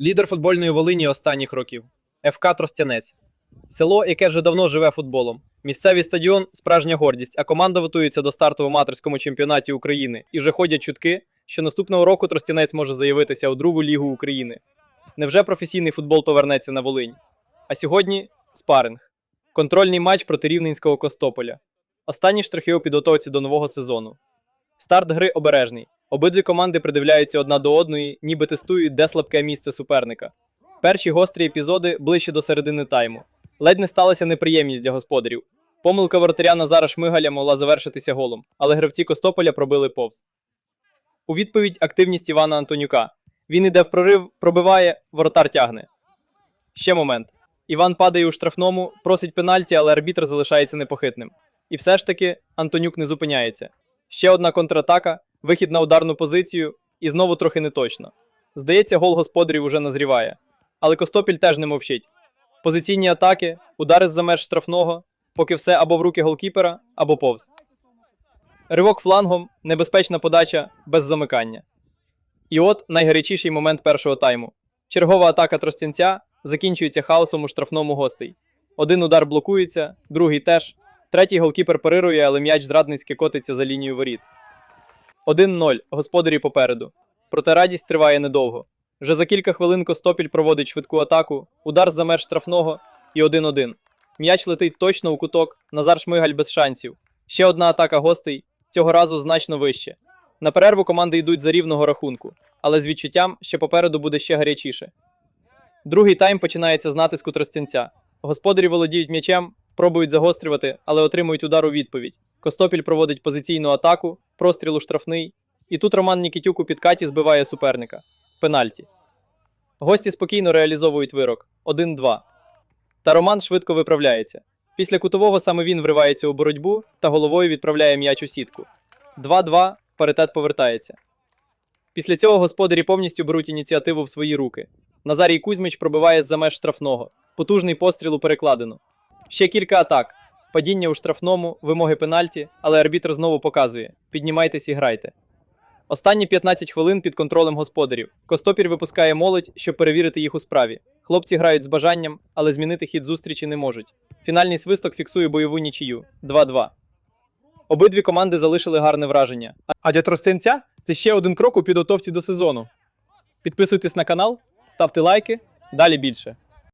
Лідер футбольної Волині останніх років ФК Тростянець. Село, яке вже давно живе футболом. Місцевий стадіон справжня гордість, а команда готується до старту в аматорському чемпіонаті України і вже ходять чутки, що наступного року Тростянець може заявитися у другу лігу України. Невже професійний футбол повернеться на Волинь? А сьогодні спаринг. Контрольний матч проти Рівненського Костополя. Останні штрихи у підготовці до нового сезону. Старт гри обережний. Обидві команди придивляються одна до одної, ніби тестують, де слабке місце суперника. Перші гострі епізоди ближче до середини тайму. Ледь не сталася неприємність для господарів. Помилка воротаря Назара Шмигаля могла завершитися голом, але гравці Костополя пробили повз. У відповідь активність Івана Антонюка. Він іде в прорив, пробиває, воротар тягне. Ще момент. Іван падає у штрафному, просить пенальті, але арбітр залишається непохитним. І все ж таки Антонюк не зупиняється. Ще одна контратака, вихід на ударну позицію, і знову трохи неточно. Здається, гол господарів уже назріває. Але Костопіль теж не мовчить. Позиційні атаки, удари з-за меж штрафного, поки все або в руки голкіпера, або повз. Ривок флангом, небезпечна подача без замикання. І от найгарячіший момент першого тайму. Чергова атака Тростянця закінчується хаосом у штрафному гостей. Один удар блокується, другий теж. Третій голкіпер парирує, але м'яч зрадницьки котиться за лінію воріт. 1-0. Господарі попереду. Проте радість триває недовго. Вже за кілька хвилин Костопіль проводить швидку атаку, удар за меж штрафного і 1-1. М'яч летить точно у куток, Назар Шмигаль без шансів. Ще одна атака гостей, цього разу значно вище. На перерву команди йдуть за рівного рахунку, але з відчуттям, що попереду буде ще гарячіше. Другий тайм починається з натиску Тростянця. Господарі володіють м'ячем, пробують загострювати, але отримують удар у відповідь. Костопіль проводить позиційну атаку, простріл у штрафний. І тут Роман Нікітюк у підкаті збиває суперника. Пенальті. Гості спокійно реалізовують вирок 1-2. Та Роман швидко виправляється. Після кутового саме він вривається у боротьбу та головою відправляє м'яч у сітку. 2-2, паритет повертається. Після цього господарі повністю беруть ініціативу в свої руки. Назарій Кузьмич пробиває з-за меж штрафного. Потужний постріл у перекладину. Ще кілька атак. Падіння у штрафному, вимоги пенальті, але арбітр знову показує: піднімайтесь і грайте. Останні 15 хвилин під контролем господарів. Костопіль випускає молодь, щоб перевірити їх у справі. Хлопці грають з бажанням, але змінити хід зустрічі не можуть. Фінальний свисток фіксує бойову нічию 2-2. Обидві команди залишили гарне враження. А для Тростянця це ще один крок у підготовці до сезону. Підписуйтесь на канал, ставте лайки, далі більше.